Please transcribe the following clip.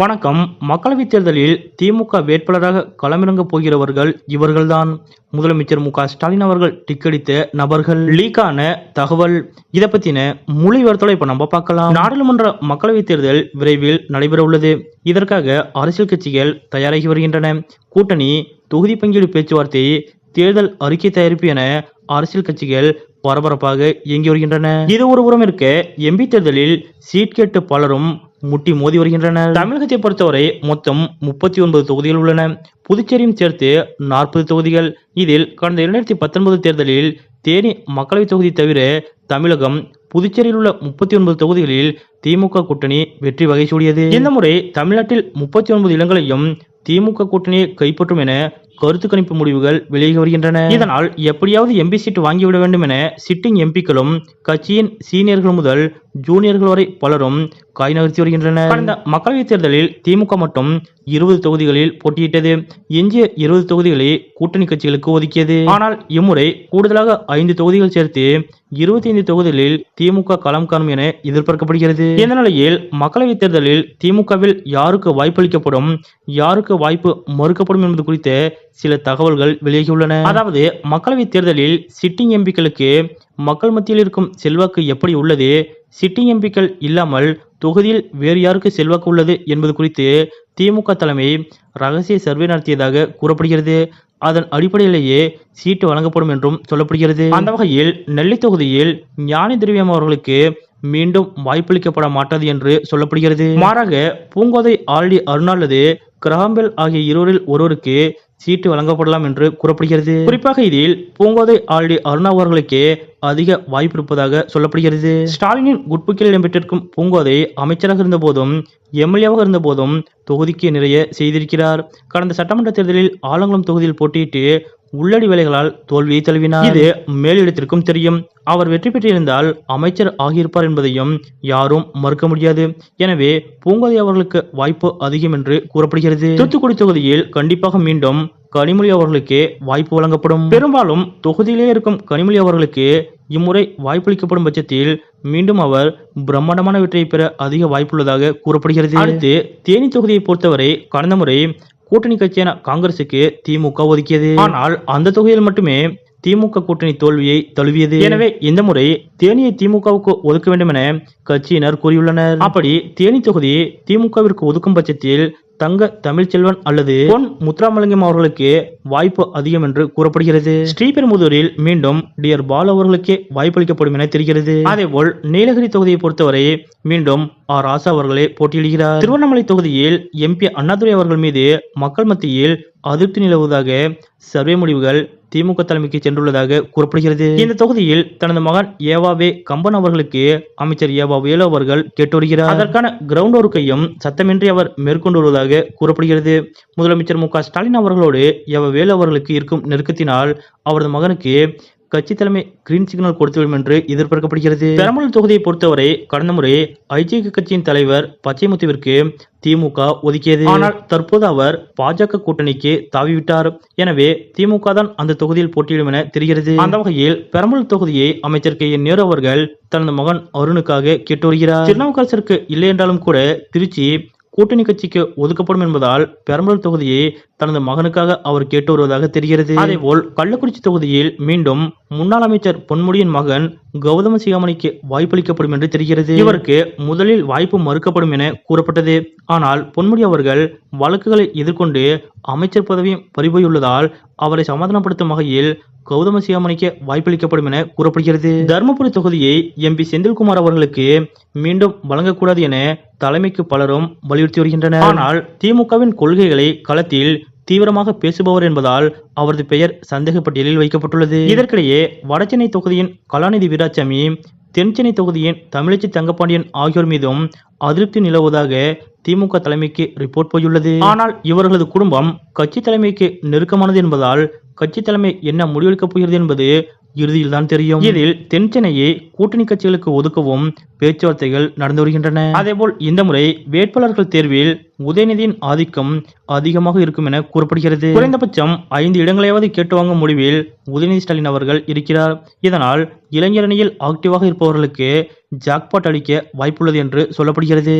வணக்கம். மக்களவைத் தேர்தலில் திமுக வேட்பாளராக களமிறங்க போகிறவர்கள் இவர்கள்தான். முதலமைச்சர் மு க ஸ்டாலின் அவர்கள் டிக்கெடித்த நபர்கள். லீக்கான தகவல். இதை பத்தின முழு விவரத்தோட இப்ப நம்ம பார்க்கலாம். நாடாளுமன்ற மக்களவைத் தேர்தல் விரைவில் நடைபெற உள்ளது இதற்காக அரசியல் கட்சிகள் தயாராகி வருகின்றன. கூட்டணி தொகுதி பங்கீடு பேச்சுவார்த்தை தேர்தல் அறிக்கை தயாரிப்பு என அரசியல் கட்சிகள் பரபரப்பாக இயங்கி வருகின்றன. இது ஒரு புறம் இருக்க எம்பி தேர்தலில் சீட் கேட்டு பலரும் முட்டி மோதி வருகின்றனர் தமிழகத்தை பொறுத்தவரை மொத்தம் முப்பத்தி ஒன்பது தொகுதிகள் உள்ளன. புதுச்சேரியும் சேர்த்து நாற்பது தொகுதிகள். இதில் கடந்த இரண்டாயிரத்தி பத்தொன்பது தேர்தலில் தேனி மக்களவைத் தொகுதி தவிர தமிழகம் புதுச்சேரியில் உள்ள முப்பத்தி ஒன்பது தொகுதிகளில் திமுக கூட்டணி வெற்றி வகை சூடியது. இந்த முறை தமிழ்நாட்டில் முப்பத்தி ஒன்பது இடங்களையும் திமுக கூட்டணியை கைப்பற்றும் என கருத்து கணிப்பு முடிவுகள் வெளியாகி வருகின்றன. இதனால் எப்படியாவது எம்பி சீட் வாங்கிவிட வேண்டும் என சிட்டிங் எம்பிக்களும் கட்சியின் சீனியர்கள் முதல் ஜூனியர்கள் வரை பலரும் காய் நகர்த்தி வருகின்றனர். கடந்த மக்களவைத் தேர்தலில் திமுக மட்டும் இருபது தொகுதிகளில் போட்டியிட்டது. எஞ்சிய இருபது தொகுதிகளை கூட்டணி கட்சிகளுக்கு ஒதுக்கியது. ஆனால் இம்முறை கூடுதலாக ஐந்து தொகுதிகள் சேர்த்து இருபத்தி ஐந்து தொகுதிகளில் திமுக களம் காணும் என எதிர்பார்க்கப்படுகிறது. இந்த நிலையில் மக்களவைத் தேர்தலில் திமுகவில் யாருக்கு வாய்ப்பளிக்கப்படும் யாருக்கு வாய்ப்பு மறுக்கப்படும் என்பது குறித்து சில தகவல்கள் வெளியாகியுள்ளன. அதாவது மக்களவைத் தேர்தலில் சிட்டிங் எம்பிக்களுக்கு மக்கள் மத்தியில் இருக்கும் செல்வாக்கு எப்படி உள்ளது? சிட்டிங் எம்பிக்கள் இல்லாமல் தொகுதியில் வேறு யாருக்கு செல்வாக்கு உள்ளது என்பது குறித்து திமுக தலைமை ரகசிய சர்வே நடத்தியதாக கூறப்படுகிறது. அதன் அடிப்படையிலேயே சீட்டு வழங்கப்படும் என்றும் சொல்லப்படுகிறது. அந்த வகையில் நெல்லை தொகுதியில் ஞானி திரவியம் அவர்களுக்கு மீண்டும் வாய்ப்பளிக்கப்பட மாட்டாது என்று சொல்லப்படுகிறது. மாறாக பூங்கோதை ஆல்டி அருண் அல்லது கிராம்பெல் ஆகிய இருவரில் ஒருவருக்கு சீட்டு வழங்கப்படலாம் என்று கூறப்படுகிறது. குறிப்பாக இதில் பூங்கோதை ஆல்டி அருணா அவர்களுக்கே அதிக வாய்ப்பு இருப்பதாக சொல்லப்படுகிறது. ஸ்டாலினின் குட்புக்கில் இடம்பெற்றிருக்கும் பூங்கோதை அமைச்சராக இருந்த போதும் எம்எல்ஏவாக இருந்த போதும் தொகுதிக்கு நிறைய செய்திருக்கிறார். கடந்த சட்டமன்ற தேர்தலில் ஆலங்குளம் தொகுதியில் போட்டியிட்டு உள்ளடி வேலைகளால் தோல்வியை தழுவினார். இது மேலிடத்திற்கும் தெரியும். அவர் வெற்றி பெற்றிருந்தால் அமைச்சர் ஆகியிருப்பார் என்பதையும் யாரும் மறுக்க முடியாது. எனவே பூங்கோதை அவர்களுக்கு வாய்ப்பு அதிகம் என்று கூறப்படுகிறது. தூத்துக்குடி தொகுதியில் கண்டிப்பாக மீண்டும் கனிமொழி அவர்களுக்கு வாய்ப்பு வழங்கப்படும். பெரும்பாலும் தொகுதியிலே இருக்கும் கனிமொழி அவர்களுக்கு இம்முறை வாய்ப்பளிக்கப்படும் பட்சத்தில் மீண்டும் அவர் பிரம்மாண்டமான வெற்றியை பெற அதிக வாய்ப்புள்ளதாக கூறப்படுகிறது. அடுத்து தேனி தொகுதியை பொறுத்தவரை கடந்த முறை கூட்டணி கட்சியான காங்கிரசுக்கு திமுக ஒதுக்கியது. ஆனால் அந்த தொகுதியில் மட்டுமே திமுக கூட்டணி தோல்வியை தழுவியது. எனவே இந்த முறை தேனியை திமுகவுக்கு ஒதுக்க வேண்டும் என கட்சியினர் கூறியுள்ளனர். அப்படி தேனி தொகுதி திமுகவிற்கு ஒதுக்கும் பட்சத்தில் தங்க தமிழ்ச்செல்வன் அல்லது பொன் முத்துராமலிங்கம் அவர்களுக்கு வாய்ப்பு அதிகம் என்று கூறப்படுகிறது. ஸ்ரீபெரும்புதூரில் மீண்டும் டியர் பால் அவர்களுக்கே வாய்ப்பளிக்கப்படும் என தெரிகிறது. அதேபோல் நீலகிரி தொகுதியை பொறுத்தவரை மீண்டும் ஆர் ராசா அவர்களே போட்டியிடுகிறார். திருவண்ணாமலை தொகுதியில் எம்பி அண்ணாதுரை அவர்கள் மீது மக்கள் மத்தியில் அதிருப்தி நிலவுவதாக சர்வே முடிவுகள் திமுக தலைமைக்கு சென்றுள்ளதாக கூறப்படுகிறது. இந்த தொகுதியில் தனது மகன் ஏவாவே கம்பன் அவர்களுக்கு அமைச்சர் ஏவா வேலு அவர்கள் கேட்டு வருகிறார். அதற்கான கிரவுண்ட் ஒர்க்கையும் சத்தமின்றி அவர் மேற்கொண்டு வருவதாக கூறப்படுகிறது. முதலமைச்சர் மு க ஸ்டாலின் அவர்களோடு ஏவா வேலு அவர்களுக்கு இருக்கும் நெருக்கத்தினால் அவரது மகனுக்கு கட்சி தலைமை கிரீன் சிக்னல் கொடுத்துவிடும் என்று எதிர்பார்க்கப்படுகிறது. பெரம்பலூர் தொகுதியை பொறுத்தவரை கடந்த முறை ஐஜேக கட்சியின் தலைவர் பச்சைமுத்துவிற்கு திமுக ஒதுக்கியது. ஆனால் தற்போது அவர் பாஜக கூட்டணிக்கு தாவிவிட்டார். எனவே திமுக தான் அந்த தொகுதியில் போட்டியிடும் என தெரிகிறது. அந்த வகையில் பெரம்பலூர் தொகுதியை அமைச்சர் கே. என். நேரு அவர்கள் தனது மகன் அருணுக்காக கேட்டு வருகிறார். திருநாவுக்கரசருக்கு இல்லை என்றாலும் கூட திருச்சி கூட்டணி கட்சிக்கு ஒதுக்கப்படும் என்பதால் பெரம்பலூர் தொகுதியை தனது மகனுக்காக அவர் கேட்டு வருவதாக தெரிகிறது. அதேபோல் கள்ளக்குறிச்சி தொகுதியில் மீண்டும் முன்னாள் அமைச்சர் பொன்முடியின் மகன் கௌதம சிகாமணிக்கு வாய்ப்பளிக்கப்படும் என்று தெரிகிறது. இவருக்கு முதலில் வாய்ப்பு மறுக்கப்படும் என கூறப்பட்டது. ஆனால் பொன்முடி அவர்கள் வழக்குகளை எதிர்கொண்டு அமைச்சர் பதவியும் பறிபோயுள்ளதால் அவரை சமாதானப்படுத்தும் வகையில் கௌதம சிகாமணிக்கு வாய்ப்பளிக்கப்படும் என கூறப்படுகிறது. தருமபுரி தொகுதியை எம்பி செந்தில்குமார் அவர்களுக்கு மீண்டும் வழங்கக்கூடாது என தலைமைக்கு பலரும் வலியுறுத்தி வருகின்றனர். ஆனால் திமுகவின் கொள்கைகளை களத்தில் தீவிரமாக பேசுபவர் என்பதால் அவரது பெயர் சந்தேக பட்டியலில் வைக்கப்பட்டுள்ளது. இதற்கிடையே வடசென்னை தொகுதியின் கலாநிதி வீராசாமி தென்சென்னை தொகுதியின் தமிழச்சி தங்கப்பாண்டியன் ஆகியோர் மீதும் அதிருப்தி நிலவுவதாக திமுக தலைமைக்கு ரிப்போர்ட் போயுள்ளது. ஆனால் இவர்களது குடும்பம் கட்சி தலைமைக்கு நெருக்கமானது என்பதால் கட்சி தலைமை என்ன முடிவெடுக்கப் போகிறது என்பது இறுதியில் தான் தெரியும். இதில் தென்சென்னையை கூட்டணி கட்சிகளுக்கு ஒதுக்கவும் பேச்சுவார்த்தைகள் நடந்து வருகின்றன. அதேபோல் இந்த முறை வேட்பாளர்கள் தேர்வில் உதயநிதியின் ஆதிக்கம் அதிகமாக இருக்கும் என கூறப்படுகிறது. குறைந்தபட்சம் ஐந்து இடங்களையாவது கேட்டு வாங்கும் முடிவில் உதயநிதி ஸ்டாலின் அவர்கள் இருக்கிறார். இதனால் இளைஞரணியில் ஆக்டிவாக இருப்பவர்களுக்கு ஜாக்பாட் அளிக்க வாய்ப்புள்ளது என்று சொல்லப்படுகிறது.